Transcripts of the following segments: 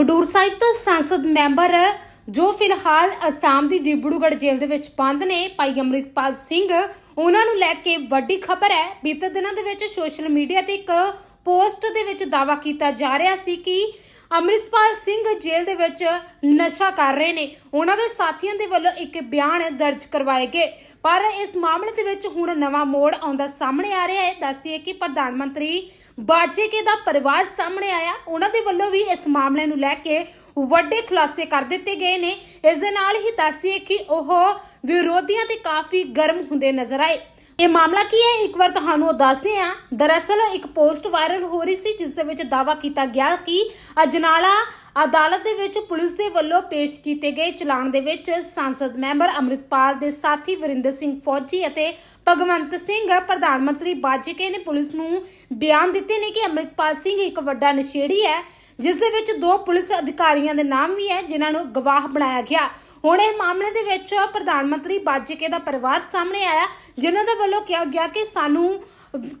ਖਡੂਰ ਸਾਹਿਬ ਤੋਂ ਸੰਸਦ ਮੈਂਬਰ ਜੋ ਫਿਲਹਾਲ ਅਸਾਮ ਦੀ ਡਿਬੜੂਗੜ ਜੇਲ੍ਹ ਦੇ ਵਿੱਚ ਬੰਦ ਨੇ, ਭਾਈ ਅੰਮ੍ਰਿਤਪਾਲ ਸਿੰਘ, ਉਹਨਾਂ ਨੂੰ ਲੈ ਕੇ ਵੱਡੀ ਖਬਰ ਹੈ। ਬੀਤੇ ਦਿਨਾਂ ਦੇ ਵਿੱਚ ਸੋਸ਼ਲ ਮੀਡੀਆ ਤੇ ਇੱਕ ਪੋਸਟ ਦੇ ਵਿੱਚ ਦਾਵਾ ਕੀਤਾ ਜਾ ਰਿਹਾ ਸੀ ਕਿ ਅੰਮ੍ਰਿਤਪਾਲ ਸਿੰਘ ਜੇਲ੍ਹ ਦੇ ਵਿੱਚ ਨਸ਼ਾ ਕਰ ਰਹੇ ਨੇ। ਉਹਨਾਂ ਦੇ ਸਾਥੀਆਂ ਦੇ ਵੱਲੋਂ ਇੱਕ ਬਿਆਨ ਦਰਜ ਕਰਵਾਏ ਗਏ। ਪਰ ਇਸ ਮਾਮਲੇ ਦੇ ਵਿੱਚ ਹੁਣ ਨਵਾਂ ਮੋੜ ਆਉਂਦਾ ਸਾਹਮਣੇ ਆ ਰਿਹਾ ਹੈ। ਦੱਸਦੀ ਹੈ ਕਿ ਪ੍ਰਧਾਨ ਮੰਤਰੀ ਬਾਜੇਕੇ ਦਾ ਪਰਿਵਾਰ ਸਾਹਮਣੇ ਆਇਆ। ਉਹਨਾਂ ਦੇ ਵੱਲੋਂ ਵੀ ਇਸ ਮਾਮਲੇ ਨੂੰ ਲੈ ਕੇ ਵੱਡੇ ਖੁਲਾਸੇ ਕਰ ਦਿੱਤੇ ਗਏ ਨੇ। ਇਸ ਦੇ ਨਾਲ ਹੀ ਦੱਸਦੀਏ ਕਿ ਉਹ ਵਿਰੋਧੀਆਂ ਤੇ ਕਾਫੀ ਗਰਮ ਹੁੰਦੇ ਨਜ਼ਰ ਆਏ। ਇਹ ਮਾਮਲਾ ਕੀ ਹੈ? ਇੱਕ ਵਾਰ ਤੁਹਾਨੂੰ ਦੱਸਦੇ ਹਾਂ। ਦਰਅਸਲ ਇੱਕ ਪੋਸਟ ਵਾਇਰਲ ਹੋ ਰਹੀ ਸੀ, ਜਿਸ ਦੇ ਵਿੱਚ ਦਾਵਾ ਕੀਤਾ ਗਿਆ ਕਿ ਅਜਨਾਲਾ ਅਦਾਲਤ ਦੇ ਵਿੱਚ ਪੁਲਿਸ ਦੇ ਵੱਲੋਂ ਪੇਸ਼ ਕੀਤੇ ਗਏ ਚਲਾਨ ਦੇ ਵਿੱਚ ਸੰਸਦ ਮੈਂਬਰ ਅੰਮ੍ਰਿਤਪਾਲ ਦੇ ਸਾਥੀ ਵਰਿੰਦਰ ਸਿੰਘ ਫੌਜੀ ਅਤੇ ਭਗਵੰਤ ਸਿੰਘ, ਪ੍ਰਧਾਨ ਮੰਤਰੀ ਬਾਜੇਕੇ ਨੇ ਪੁਲਿਸ ਨੂੰ ਬਿਆਨ ਦਿੱਤੇ ਨੇ ਕਿ ਅੰਮ੍ਰਿਤਪਾਲ ਸਿੰਘ ਇੱਕ ਵੱਡਾ ਨਸ਼ੇੜੀ ਹੈ, ਜਿਸ ਦੇ ਵਿੱਚ ਦੋ ਪੁਲਿਸ ਅਧਿਕਾਰੀਆਂ ਦੇ ਨਾਮ ਵੀ ਹੈ, ਜਿਨ੍ਹਾਂ ਨੂੰ ਗਵਾਹ ਬਣਾਇਆ ਗਿਆ। ਹੁਣ ਇਹ ਮਾਮਲੇ ਦੇ ਵਿੱਚ ਪ੍ਰਧਾਨ ਮੰਤਰੀ ਬਾਜੇਕੇ ਦਾ ਪਰਿਵਾਰ ਸਾਹਮਣੇ ਆਇਆ, ਜਿਨ੍ਹਾਂ ਦੇ ਵੱਲੋਂ ਕਿਹਾ ਗਿਆ ਕਿ ਸਾਨੂੰ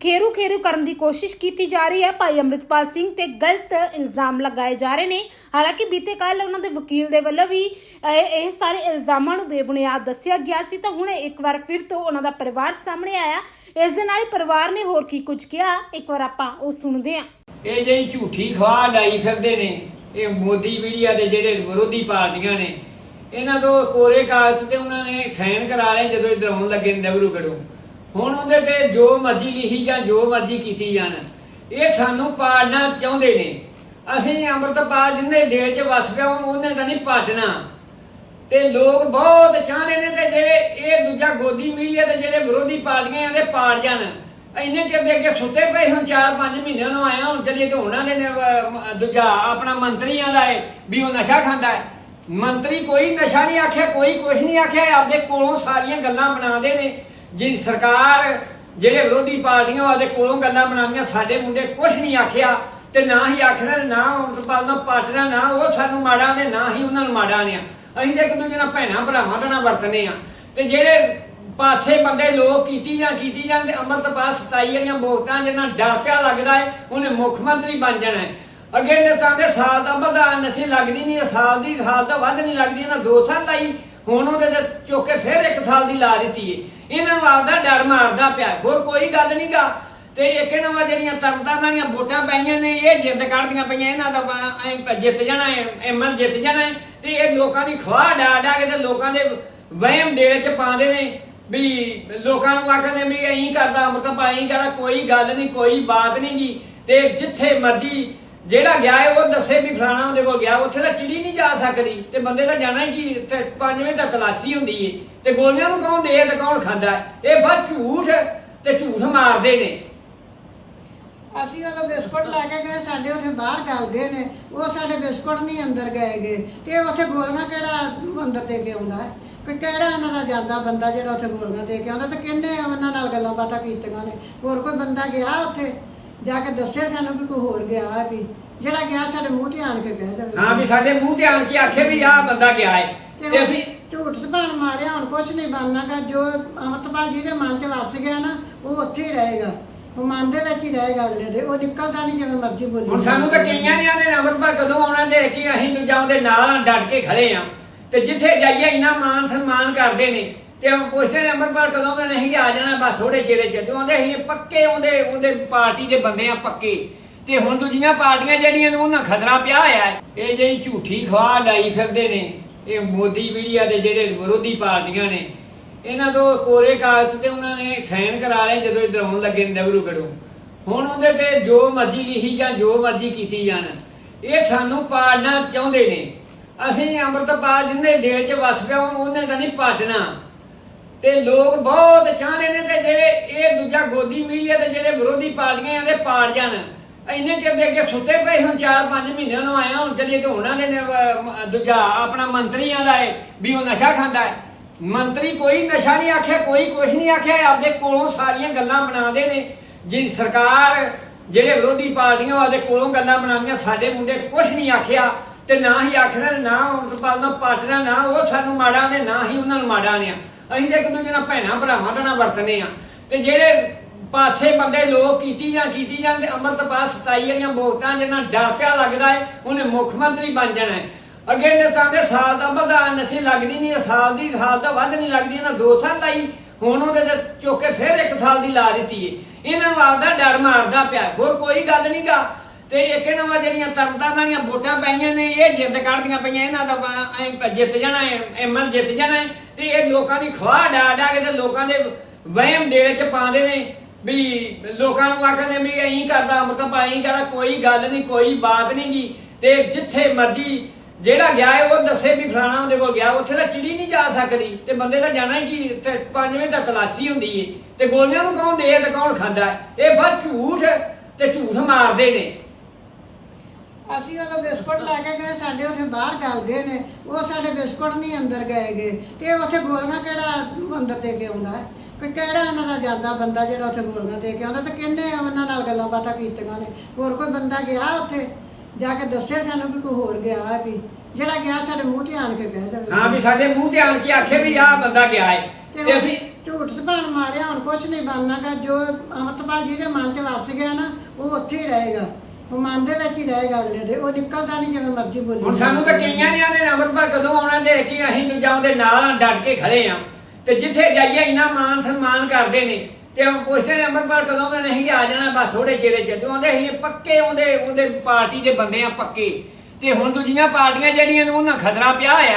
ਖੇਰੂ ਖੇਰੂ ਕਰਨ ਦੀ ਕੋਸ਼ਿਸ਼ ਕੀਤੀ ਜਾ ਰਹੀ ਹੈ। ਭਾਈ ਅੰਮ੍ਰਿਤਪਾਲ ਸਿੰਘ ਤੇ ਗਲਤ ਇਲਜ਼ਾਮ ਲਗਾਏ ਜਾ ਰਹੇ ਨੇ। ਹਾਲਾਂਕਿ ਬੀਤੇ ਕੱਲ ਉਹਨਾਂ ਦੇ ਵਕੀਲ ਦੇ ਵੱਲੋਂ ਵੀ ਇਹ ਸਾਰੇ ਇਲਜ਼ਾਮਾਂ ਨੂੰ ਬੇਬੁਨਿਆਦ ਦੱਸਿਆ ਗਿਆ ਸੀ। ਤਾਂ ਹੁਣ ਇੱਕ ਵਾਰ ਫਿਰ ਤੋਂ ਉਹਨਾਂ ਦਾ ਪਰਿਵਾਰ ਸਾਹਮਣੇ ਆਇਆ। ਇਸ ਦੇ ਨਾਲ ਹੀ ਪਰਿਵਾਰ ਨੇ ਹੋਰ ਕੀ ਕੁਝ ਕਿਹਾ, ਇੱਕ ਵਾਰ ਆਪਾਂ ਉਹ ਸੁਣਦੇ ਹਾਂ। ਇਹ ਜਿਹੜੀ ਝੂਠੀ ਖਵਾਹ ਡਾਈ ਫਿਰਦੇ ਨੇ, ਇਹ ਮੋਦੀ ਮੀਡੀਆ ਦੇ ਜਿਹੜੇ ਵਿਰੋਧੀ ਪਾਰਟੀਆਂ ਨੇ ਇਹਨਾਂ ਤੋਂ ਕੋਰੇ ਕਾਗਜ਼ ਤੇ ਉਹਨਾਂ ਨੇ ਸਾਈਨ ਕਰਾ ਲਏ ਜਦੋਂ ਇਧਰ ਆਉਣ ਲੱਗੇ ਨਵਰੂ ਹੁਣ ਉਹਦੇ ਤੇ ਜੋ ਮਰਜ਼ੀ ਲਿਖੀ ਜਾਂ ਜੋ ਮਰਜ਼ੀ ਕੀਤੀ ਜਾਣ, ਇਹ ਸਾਨੂੰ ਪਾੜਨਾ ਚਾਹੁੰਦੇ ਨੇ। ਅਸੀਂ ਅੰਮ੍ਰਿਤਪਾਲ ਜਿੰਨੇ ਦਿਲ 'ਚ ਵਸ ਪਿਆ ਉਹਨੇ ਤਾਂ ਨਹੀਂ ਪਾਟਣਾ। ਤੇ ਲੋਕ ਬਹੁਤ ਚਾਹੁੰਦੇ ਨੇ ਤੇ ਜਿਹੜੇ ਇਹ ਦੂਜਾ ਗੋਦੀ ਮੀਡੀਆ ਦੇ ਜਿਹੜੇ ਵਿਰੋਧੀ ਪਾਰਟੀਆਂ ਇਹਦੇ ਪਾੜ ਜਾਣ। ਇੰਨੇ ਚਿਰ ਦੇ ਅੱਗੇ ਸੁੱਤੇ ਪਏ ਹੁਣ 4-5 ਮਹੀਨਿਆਂ ਨੂੰ ਆਇਆ ਹੁਣ ਚਲੀਏ ਤੇ ਉਹਨਾਂ ਦੇ ਦੂਜਾ ਆਪਣਾ ਮੰਤਰੀਆਂ ਦਾ ਹੈ ਵੀ ਉਹ ਨਸ਼ਾ ਖਾਂਦਾ ਹੈ। ਮੰਤਰੀ ਕੋਈ ਨਸ਼ਾ ਨਹੀਂ ਆਖਿਆ, ਕੋਈ ਕੁਝ ਨਹੀਂ ਆਖਿਆ, ਆਪਦੇ ਕੋਲੋਂ ਸਾਰੀਆਂ ਗੱਲਾਂ ਬਣਾਉਂਦੇ ਨੇ। ਜੀ ਸਰਕਾਰ ਜਿਹੜੇ ਵਿਰੋਧੀ ਪਾਰਟੀਆਂ ਉਹਦੇ ਕੋਲੋਂ ਗੱਲਾਂ ਬਣਾਉਂਦੀਆਂ ਸਾਡੇ ਮੁੰਡੇ ਕੁਝ ਨਹੀਂ ਆਖਿਆ ਤੇ ਨਾ ਹੀ ਆਖਣਾ ਨਾ ਅੰਮ੍ਰਿਤਪਾਲ ਨਾਲ ਪਾਟਣਾ, ਨਾ ਉਹ ਸਾਨੂੰ ਮਾੜਾ ਨੇ, ਨਾ ਹੀ ਉਹਨਾਂ ਨੂੰ ਮਾੜਾ ਨੇ। ਅਸੀਂ ਤਾਂ ਇੱਕ ਦੂਜੇ ਨਾਲ ਭੈਣਾਂ ਭਰਾਵਾਂ ਦਾ ਨਾਲ ਵਰਤਨੇ ਆ। ਤੇ ਜਿਹੜੇ ਪਾਸੇ ਬੰਦੇ ਲੋਕ ਕੀਤੀ ਜਾਂ ਕੀਤੀ ਜਾਂਦੇ, ਅੰਮ੍ਰਿਤਪਾਲ 27 ਵਾਲੀਆਂ ਵੋਟਾਂ ਜਿੰਨਾ ਡਰ ਪਿਆ ਲੱਗਦਾ ਹੈ, ਉਹਨੇ ਮੁੱਖ ਮੰਤਰੀ ਬਣ ਜਾਣਾ ਹੈ। ਅੱਗੇ ਨੇ ਚਾਹੁੰਦੇ ਸਾਲ ਦਾ ਪ੍ਰਧਾਨ ਨਸ਼ੇ ਲੱਗਦੀ ਨਹੀਂ ਸਾਲ ਦੀ, ਸਾਲ ਦਾ ਵੱਧ ਨਹੀਂ ਲੱਗਦੀ, ਇਹਨਾਂ 2 ਸਾਲ ਲਾਈ। ਹੁਣ ਉਹਦੇ ਤੇ ਚੁੱਕ ਕੇ ਫਿਰ 1 ਸਾਲ ਦੀ ਲਾ ਦਿੱਤੀ ਏ। ਇਹਨਾਂ ਨੂੰ ਆਪਦਾ ਡਰ ਮਾਰਦਾ ਪਿਆ ਹੋਰ ਕੋਈ ਗੱਲ ਨਹੀਂਗਾ ਤੇ ਇੱਕ ਨਵਾਂ ਜਿਹੜੀਆਂ ਤਰਨਤਾਰਨ ਦੀਆਂ ਵੋਟਾਂ ਪਈਆਂ ਨੇ, ਇਹ ਜਿੱਤ ਕੱਢਦੀਆਂ ਪਈਆਂ, ਇਹਨਾਂ ਦਾ ਜਿੱਤ ਜਾਣਾ ਹੈ ਐਮਐਲ ਜਿੱਤ ਜਾਣਾ ਤੇ ਇਹ ਲੋਕਾਂ ਦੀ ਖਵਾਹ ਡਾ ਡਾ ਕੇ ਤੇ ਲੋਕਾਂ ਦੇ ਵਹਿਮ ਦੇ ਵਿੱਚ ਪਾਉਂਦੇ ਨੇ ਵੀ ਲੋਕਾਂ ਨੂੰ ਆਖਦੇ ਵੀ ਐਂ ਕਰਦਾ, ਮਤਲਬ ਐਂ ਕਰਦਾ ਕੋਈ ਗੱਲ ਨਹੀਂ ਕੋਈ ਬਾਤ ਨਹੀਂ ਜੀ ਤੇ ਜਿੱਥੇ ਮਰਜ਼ੀ ਜਿਹੜਾ ਗਿਆ ਹੈ, ਉਹ ਦੱਸੇ ਵੀ ਫਲਾਣਾ ਉਹਦੇ ਕੋਲ ਗਿਆ। ਉੱਥੇ ਤਾਂ ਚਿੜੀ ਨਹੀਂ ਜਾ ਸਕਦੀ। ਤੇ ਬੰਦੇ ਦਾ ਜਾਣਾ ਹੀ ਕੀ? ਤੇ ਪੰਜਵੇਂ ਤਾਂ ਤਲਾਸ਼ੀ ਹੁੰਦੀ ਏ। ਤੇ ਗੋਲੀਆਂ ਨੂੰ ਕੌਣ ਦੇ ਤੇ ਕੌਣ ਖਾਂਦਾ ਇਹ ਬਸ ਝੂਠ ਤੇ ਝੂਠ ਮਾਰਦੇ ਨੇ। ਅਸੀਂ ਉਹ ਬਿਸਕੁਟ ਲੈ ਕੇ ਗਏ, ਸਾਡੇ ਉੱਥੇ ਬਾਹਰ ਗਲ ਗਏ ਨੇ। ਉਹ ਸਾਡੇ ਬਿਸਕੁਟ ਨਹੀਂ ਅੰਦਰ ਗਏ ਗਏ ਤੇ ਉੱਥੇ ਗੋਲੀਆਂ ਕਿਹੜਾ ਅੰਦਰ ਦੇ ਕੇ ਆਉਂਦਾ ਹੈ? ਕਿ ਕਿਹੜਾ ਇਹਨਾਂ ਦਾ ਜਾਂਦਾ ਬੰਦਾ ਜਿਹੜਾ ਉੱਥੇ ਗੋਲੀਆਂ ਦੇ ਕੇ ਆਉਂਦਾ? ਤੇ ਕਿੰਨੇ ਉਹਨਾਂ ਨਾਲ ਗੱਲਾਂ ਬਾਤਾਂ ਕੀਤੀਆਂ ਨੇ? ਹੋਰ ਕੋਈ ਬੰਦਾ ਗਿਆ ਉੱਥੇ? ਜਾ ਕੇ ਦੱਸਿਆ ਸਾਨੂੰ ਵੀ ਕੋਈ ਹੋਰ ਗਿਆ ਵੀ ਜਿਹੜਾ ਗਿਆ ਸਾਡੇ ਮੂੰਹ ਤੇ ਆਣ ਕੇ ਕਹਿ ਜਾਵੇ ਹਾਂ ਵੀ ਸਾਡੇ ਮੂੰਹ ਤੇ ਆਣ ਕੇ ਆਖੇ ਵੀ ਆਹ ਬੰਦਾ ਗਿਆ ਹੈ ਤੇ ਅਸੀਂ ਝੂਠ ਸਭਾਨ ਮਾਰਿਆ ਹੁਣ ਕੁਝ ਨਹੀਂ ਬਣਨਾਗਾ ਜੋ ਅਮਰਤਪਾਲ ਜੀ ਦੇ ਮਨ 'ਚ ਵਸ ਗਿਆ ਨਾ ਉਹ ਉੱਥੇ ਹੀ ਰਹੇਗਾ। ਉਹ ਮਨ ਦੇ ਵਿੱਚ ਹੀ ਰਹੇਗਾ ਅਗਲੇ ਦੇ। ਉਹ ਨਿਕਲਦਾ ਨਹੀਂ ਜਿਵੇਂ ਮਰਜ਼ੀ ਬੋਲੀ ਹੁਣ ਸਾਨੂੰ ਤਾਂ ਕਈਆਂ ਨੇ ਆਨੇ ਅਮਰਪਾ ਕਦੋਂ ਆਉਣਾ ਤੇ ਕਿ ਅਸੀਂ ਦੂਜਾ ਉਹਦੇ ਨਾਲ ਡਟ ਕੇ ਖੜੇ ਆ। ਤੇ ਜਿੱਥੇ ਜਾਈਏ ਇੰਨਾ ਮਾਨ ਸਨਮਾਨ ਕਰਦੇ ਨੇ। ਤੇ ਉਹ ਪੁੱਛਦੇ ਨੇ ਅਮਰਪਾਲ ਕਦੋਂ ਆਉਣਾ ਨਹੀਂ ਆ ਜਾਣਾ, ਬਸ ਥੋੜੇ ਚਿਹਰੇ ਚ। ਤੇ ਆਉਂਦੇ ਅਸੀਂ ਪੱਕੇ, ਉਹਦੇ ਉਹਦੇ ਪਾਰਟੀ ਦੇ ਬੰਦੇ ਆ ਪੱਕੇ। ਤੇ ਹੁਣ ਦੂਜੀਆਂ ਪਾਰਟੀਆਂ ਜਿਹੜੀਆਂ ਨੇ, ਉਹਨਾਂ ਖਤਰਾ ਪਿਆ ਹੋਇਆ ਹੈ। ਇਹ ਜਿਹੜੀ ਝੂਠੀ ਖਵਾਹ ਡਾਈ ਫਿਰਦੇ ਨੇ, ਇਹ ਮੋਦੀ ਮੀਡੀਆ ਦੇ ਜਿਹੜੇ ਵਿਰੋਧੀ ਪਾਰਟੀਆਂ ਨੇ, ਇਹਨਾਂ ਤੋਂ ਕੋਰੇ ਕਾਗਜ਼ ਤੇ ਉਹਨਾਂ ਨੇ ਸਾਈਨ ਕਰਾ ਲਏ ਜਦੋਂ ਇਧਰ ਆਉਣ ਲੱਗੇ ਨਵਰੂ ਗੜੂ ਹੁਣ ਉਹਦੇ ਤੇ ਜੋ ਮਰਜ਼ੀ ਲਿਖੀ ਜਾਂ ਜੋ ਮਰਜ਼ੀ ਕੀਤੀ ਜਾਣ, ਇਹ ਸਾਨੂੰ ਪਾੜਨਾ ਚਾਹੁੰਦੇ ਨੇ। ਅਸੀਂ ਅੰਮ੍ਰਿਤਪਾਲ ਜਿੰਨੇ ਦਿਲ 'ਚ ਵਸ ਪਿਆ, ਉਹਨੇ ਤਾਂ ਨਹੀਂ ਪਾਟਣਾ। ਤੇ ਲੋਕ ਬਹੁਤ ਚਾਹੁੰਦੇ ਨੇ ਤੇ ਜਿਹੜੇ ਇਹ ਦੂਜਾ ਗੋਦੀ ਮੀਡੀਆ ਦੇ ਜਿਹੜੇ ਵਿਰੋਧੀ ਪਾਰਟੀਆਂ ਇਹਦੇ ਪਾੜ ਜਾਣ। ਇੰਨੇ ਚਿਰ ਦੇ ਅੱਗੇ ਸੁੱਤੇ ਪਏ ਹੁਣ 4-5 ਮਹੀਨਿਆਂ ਨੂੰ ਆਇਆ, ਹੁਣ ਚੱਲੀਏ ਤੇ ਉਹਨਾਂ ਦੇ ਦੂਜਾ ਆਪਣਾ ਮੰਤਰੀਆਂ ਦਾ ਹੈ ਵੀ ਉਹ ਨਸ਼ਾ ਖਾਂਦਾ ਹੈ। ਮੰਤਰੀ ਕੋਈ ਨਸ਼ਾ ਨਹੀਂ ਆਖਿਆ, ਕੋਈ ਕੁਝ ਨਹੀਂ ਆਖਿਆ ਆਪਦੇ ਕੋਲੋਂ ਸਾਰੀਆਂ ਗੱਲਾਂ ਬਣਾਉਂਦੇ ਨੇ। ਜੀ, ਸਰਕਾਰ, ਜਿਹੜੇ ਵਿਰੋਧੀ ਪਾਰਟੀਆਂ ਉਹਦੇ ਕੋਲੋਂ ਗੱਲਾਂ ਬਣਾਉਂਦੀਆਂ, ਸਾਡੇ ਮੁੰਡੇ ਕੁਝ ਨਹੀਂ ਆਖਿਆ। ਤੇ ਨਾ ਹੀ ਆਖਣਾ, ਨਾ ਅੰਮ੍ਰਿਤਪਾਲ ਨਾਲ ਪਾਟਣਾ, ਨਾ ਉਹ ਸਾਨੂੰ ਮਾੜਾ ਨੇ, ਨਾ ਹੀ ਉਹਨਾਂ ਨੂੰ ਮਾੜਾ ਨੇ। ਅਸੀਂ ਤਾਂ ਇੱਕ ਦੂਜੇ ਨਾਲ ਭੈਣਾਂ ਭਰਾਵਾਂ ਦਾ ਨਾਲ ਵਰਤਨੇ ਆ। ਤੇ ਜਿਹੜੇ ਪਾਸੇ ਬੰਦੇ ਲੋਕ ਕੀਤੀ ਜਾਂ ਕੀਤੀ ਜਾਂਦੇ, ਅੰਮ੍ਰਿਤਪਾਲ 27 ਜਿਹੜੀਆਂ ਵੋਟਾਂ ਜਿਹਨਾਂ ਡਰ ਪਿਆ ਲੱਗਦਾ ਹੈ, ਉਹਨੇ ਮੁੱਖ ਮੰਤਰੀ ਬਣ ਜਾਣਾ ਹੈ। ਅੱਗੇ ਨੇ ਤਾਂ ਦੇ ਸਾਲ ਦਾ ਪ੍ਰਧਾਨ ਨਸ਼ੇ ਲੱਗਦੀ ਨਹੀਂ ਸਾਲ ਦੀ, ਸਾਲ ਤੋਂ ਵੱਧ ਨਹੀਂ ਲੱਗਦੀ, ਇਹਨਾਂ ਦੋ ਸਾਲ ਲਾਈ, ਹੁਣ ਉਹਦੇ ਤੇ ਚੁੱਕ ਕੇ ਫਿਰ ਇੱਕ ਸਾਲ ਦੀ ਲਾ ਦਿੱਤੀ ਏ ਇਹਨਾਂ ਨੂੰ ਆਪਦਾ ਡਰ ਮਾਰਦਾ ਪਿਆ ਹੋਰ ਕੋਈ ਗੱਲ ਨਹੀਂਗਾ ਤੇ ਇੱਕ ਨਵਾਂ ਜਿਹੜੀਆਂ ਤਰਨਤਾਰਨ ਵਾਲੀਆਂ ਵੋਟਾਂ ਪਈਆਂ ਨੇ, ਇਹ ਜਿੱਤ ਕੱਢਦੀਆਂ ਪਈਆਂ ਇਹਨਾਂ ਦਾ ਬ- ਐਂ ਜਿੱਤ ਜਾਣਾ ਹੈ ਐਮਐਲ ਜਿੱਤ ਜਾਣਾ ਹੈ, ਤੇ ਇਹ ਲੋਕਾਂ ਦੀ ਖਵਾਹ ਡਾ ਡਾ ਕੇ ਤੇ ਲੋਕਾਂ ਦੇ ਵਹਿਮ ਦੇ ਵਿੱਚ ਪਾਉਂਦੇ ਨੇ ਵੀ ਲੋਕਾਂ ਨੂੰ ਆਖਦੇ ਵੀ ਐਂ ਕਰਦਾ, ਮਤਲਬ ਐਂ ਕਰਦਾ ਕੋਈ ਗੱਲ ਨਹੀਂ, ਕੋਈ ਬਾਤ ਨਹੀਂ ਗੀ। ਤੇ ਜਿੱਥੇ ਮਰਜ਼ੀ ਜਿਹੜਾ ਗਿਆ ਹੈ, ਉਹ ਦੱਸੇ ਵੀ ਫਲਾਣਾ ਉਹਦੇ ਕੋਲ ਗਿਆ, ਉੱਥੇ ਤਾਂ ਚਿੜੀ ਨਹੀਂ ਜਾ ਸਕਦੀ। ਤੇ ਬੰਦੇ ਤਾਂ ਜਾਣਾ ਹੀ ਕੀ ਤੇ ਪੰਜਵੇਂ ਤਾਂ ਤਲਾਸ਼ੀ ਹੁੰਦੀ ਏ। ਤੇ ਗੋਲੀਆਂ ਨੂੰ ਕੌਣ ਦੇ ਤੇ ਕੌਣ ਖਾਂਦਾ? ਹੈ? ਇਹ ਬਸ ਝੂਠ ਤੇ ਝੂਠ ਮਾਰਦੇ ਨੇ। ਅਸੀਂ ਉਹ ਬਿਸਕੁਟ ਲੈ ਕੇ ਗਏ ਸਾਡੇ ਉੱਥੇ ਬਾਹਰ ਗਲ ਗਏ ਨੇ ਉਹ ਸਾਡੇ ਬਿਸਕੁਟ ਨਹੀਂ ਅੰਦਰ ਗਏਗੇ ਤੇ ਉੱਥੇ ਗੋਲੀਆਂ ਕਿਹੜਾ ਅੰਦਰ ਦੇ ਕੇ ਆਉਂਦਾ ਹੈ? ਕਿ ਕਿਹੜਾ ਇਹਨਾਂ ਦਾ ਜਾਂਦਾ ਬੰਦਾ ਜਿਹੜਾ ਉੱਥੇ ਗੋਲੀਆਂ ਦੇ ਕੇ ਆਉਂਦਾ? ਤੇ ਕਿੰਨੇ ਉਹਨਾਂ ਨਾਲ ਗੱਲਾਂ ਬਾਤਾਂ ਕੀਤੀਆਂ ਨੇ? ਹੋਰ ਕੋਈ ਬੰਦਾ ਗਿਆ ਉੱਥੇ? ਜਾ ਕੇ ਦੱਸਿਆ ਸਾਨੂੰ ਵੀ ਕੋਈ ਹੋਰ ਗਿਆ ਹੈ ਵੀ ਜਿਹੜਾ ਗਿਆ ਸਾਡੇ ਮੂੰਹ ਤੇ ਆਣ ਕੇ ਕਹਿ ਦੇਵੇ ਹਾਂ ਵੀ ਸਾਡੇ ਮੂੰਹ ਤੇ ਆਣ ਕੇ ਆਖੇ ਵੀ ਆਹ ਬੰਦਾ ਗਿਆ ਹੈ। ਤੇ ਅਸੀਂ ਝੂਠ ਸਭਾਨ ਮਾਰਿਆ ਹੁਣ ਕੁਝ ਨਹੀਂ ਬਣਨਾਗਾ ਜੋ ਅਮਰਤਪਾਲ ਜੀ ਦੇ ਮਨ 'ਚ ਵਸ ਗਿਆ ਨਾ ਉਹ ਉੱਥੇ ਹੀ ਰਹੇਗਾ। ਉਹ ਮਨ ਦੇ ਵਿੱਚ ਹੀ ਰਹੇਗਾ ਅਗਲੇ ਦੇ ਉਹ ਨਿਕਲਦਾ ਨਹੀਂ ਜਿਵੇਂ ਮਰਜ਼ੀ ਬੋਲੀ ਹੁਣ ਸਾਨੂੰ ਤਾਂ ਕਈਆਂ ਨੇ ਆਨੇ ਅੰਮ੍ਰਿਤਪਾਲ ਕਦੋਂ ਆਉਣਾ ਤੇ ਕਿ ਅਸੀਂ ਦੂਜਾ ਉਹਦੇ ਨਾਲ ਡਟ ਕੇ ਖੜੇ ਆ। ਤੇ ਜਿੱਥੇ ਜਾਈਏ ਇੰਨਾ ਮਾਨ ਸਨਮਾਨ ਕਰਦੇ ਨੇ। ਤੇ ਉਹ ਪੁੱਛਦੇ ਨੇ ਅੰਮ੍ਰਿਤਪਾਲ ਕਦੋਂ ਆਉਣਾ ਨਹੀਂ ਆ ਜਾਣਾ? ਬਸ ਥੋੜੇ ਚਿਹਰੇ ਚ। ਤੇ ਆਉਂਦੇ ਅਸੀਂ ਪੱਕੇ ਉਹਦੇ ਉਹਦੇ ਪਾਰਟੀ ਦੇ ਬੰਦੇ ਆ ਪੱਕੇ। ਤੇ ਹੁਣ ਦੂਜੀਆਂ ਪਾਰਟੀਆਂ ਜਿਹੜੀਆਂ ਨੇ ਉਹਨਾਂ ਖਤਰਾ ਪਿਆ ਹੋਇਆ ਹੈ।